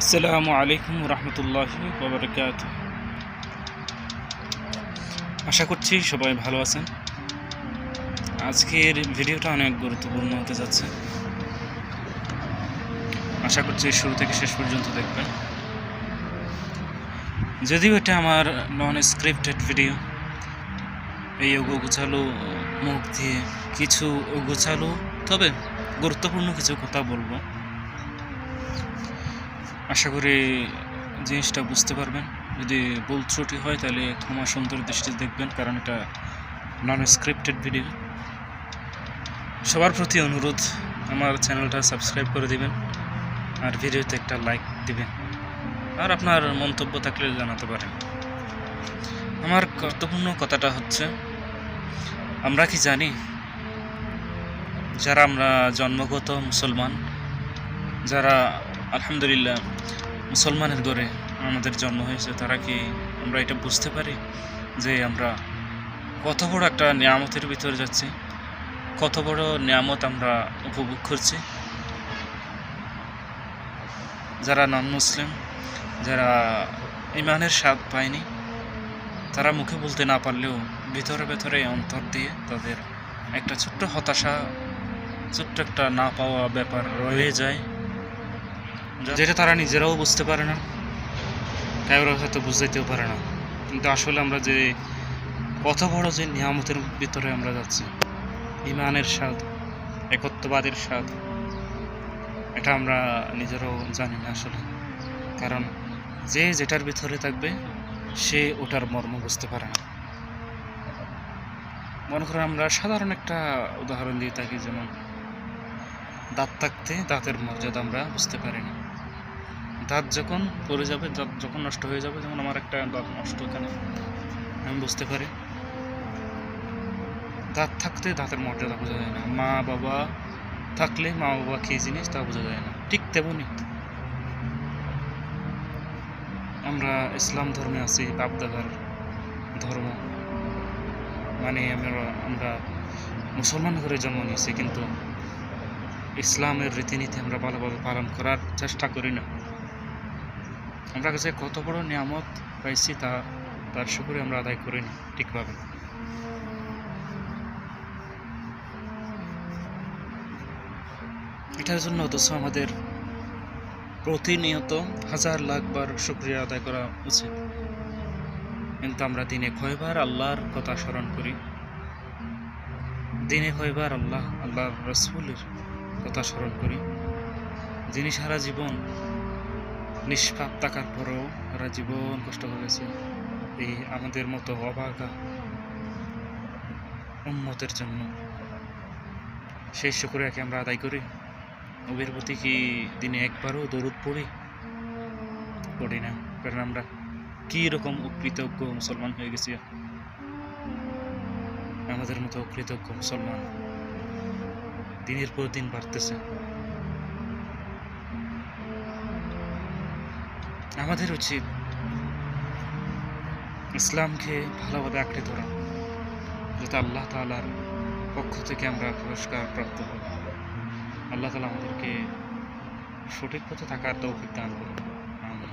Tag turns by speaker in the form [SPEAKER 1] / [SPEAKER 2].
[SPEAKER 1] আসসালামু আলাইকুম রহমতুল্লাহ বাবরকাত আশা করছি সবাই ভালো আছেন। আজকের ভিডিওটা অনেক গুরুত্বপূর্ণ হতে যাচ্ছে। আশা করছি শুরু থেকে শেষ পর্যন্ত দেখবেন। যদিও এটা আমার নন স্ক্রিপ্টেড ভিডিও এই গোছালো মুখ দিয়ে কিছু গোছালো তবে গুরুত্বপূর্ণ কিছু কথা বলব। আশা করি জিনিসটা বুঝতে পারবেন। যদি ভুল ত্রুটি হয় তাহলে ক্ষমা সুন্দর দৃষ্টি দেখবেন, কারণ এটা নন স্ক্রিপ্টেড ভিডিও সবার প্রতি অনুরোধ, আমার চ্যানেলটা সাবস্ক্রাইব করে দিবেন, আর ভিডিওতে একটা লাইক দিবেন। আর আপনার মন্তব্য থাকলে জানাতে পারেন। আমার গুরুত্বপূর্ণ কথাটা হচ্ছে, আমরা কি জানি? যারা আমরা জন্মগত মুসলমান, যারা আলহামদুলিল্লাহ, মুসলমানের ঘরে আমাদের জন্ম হয়েছে। তারা কি আমরা এটা বুঝতে পারি যে আমরা কত বড় একটা নিয়ামতের ভিতরে যাচ্ছি? কত বড় নিয়ামত আমরা উপভোগ করছি? যারা নন মুসলিম যারা ইমানের স্বাদ পায়নি, তারা মুখে বলতে না পারলেও ভিতরে ভেতরে অন্তর দিয়ে তাদের একটা ছোট্ট হতাশা, ছোট্ট একটা না পাওয়া ব্যাপার রয়ে যায়। যেটা তারা নিজেরাও বুঝতে পারে না কারোর হয়তো বুঝাইতেও পারে না। কিন্তু আসলে আমরা যে কত বড় যে নিয়ামতের ভিতরে আমরা যাচ্ছি, ইমানের স্বাদ, একত্ববাদের স্বাদ, এটা আমরা নিজেরাও জানি না আসলে। কারণ যে যেটার ভিতরে থাকবে, সে ওটার মর্ম বুঝতে পারে না। মনে করেন আমরা সাধারণ একটা উদাহরণ দিয়ে থাকি, যেমন, দাঁত থাকতে দাঁতের মর্যাদা আমরা বুঝতে পারি না। দাঁত যখন পড়ে যাবে, দাঁত যখন নষ্ট হয়ে যাবে, যেমন আমার একটা দাঁত নষ্ট এখানে, আমি বুঝতে পারি। দাঁত থাকতে দাঁতের মর্যাদা বোঝা যায় না। মা, বাবা থাকলে মা, বাবা কী জিনিস তা বোঝা যায় না। ঠিক তেমনই আমরা ইসলাম ধর্মে আছি বাপদাদার ধর্ম। মানে আমরা আমরা মুসলমান ঘরে জন্ম নিয়েছি, কিন্তু ইসলামের রীতিনীতি আমরা ভালোভাবে পালন করার চেষ্টা করি না। আমরা কাছে কত বড় নিয়ামত পাইছি তা তার শুকুরে আমরা আদায় করি করিনি, ঠিকভাবে। এটার জন্য অথচ আমাদের প্রতিনিয়ত হাজার লাখবার শুক্রিয়া আদায় করা উচিত। কিন্তু আমরা দিনে কয়বার আল্লাহর কথা স্মরণ করি? দিনে কয়বার আল্লাহ, আল্লাহর রসুলের কথা স্মরণ করি? যিনি সারা জীবন নিষ্পাপ থাকার পরেও সারা জীবন কষ্ট করেছে। এই আমাদের মতো অবাগা উন্মতের জন্য। সেই শুক্রিয়াকে আমরা আদায় করি। নবীর প্রতি কি দিনে একবারও দরুদ পড়ি? পড়ি না, কারণ আমরা কী রকম অকৃতজ্ঞ মুসলমান হয়ে গেছি। আমাদের মতো অকৃতজ্ঞ মুসলমান দিনের পর দিন বাড়তেছে। আমাদের উচিত ইসলামকে ভালোভাবে আঁকড়ে ধরা যাতে আল্লাহ তালার পক্ষ থেকে আমরা পুরস্কার প্রাপ্ত হই। আল্লাহ তালা আমাদেরকে সঠিক পথে থাকার তৌফিক দান করুন। আমরা